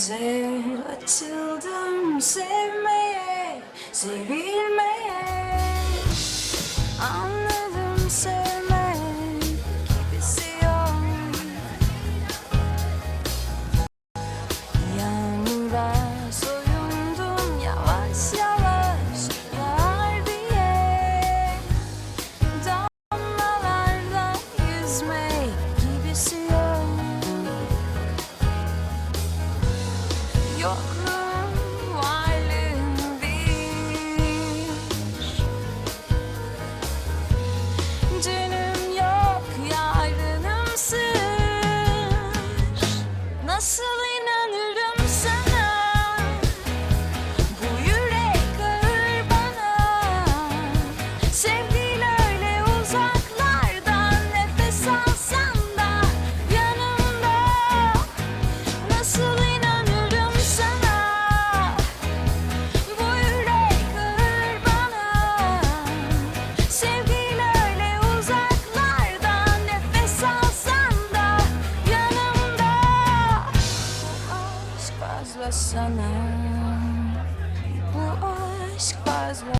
güzel açıldım sevmeye, sevilmeye. Anladım Yokluğun varlığın bir Dünüm yok yarınım Nasıl inanırım sana? Bu yürek ağır bana. sana. Bu aşk fazla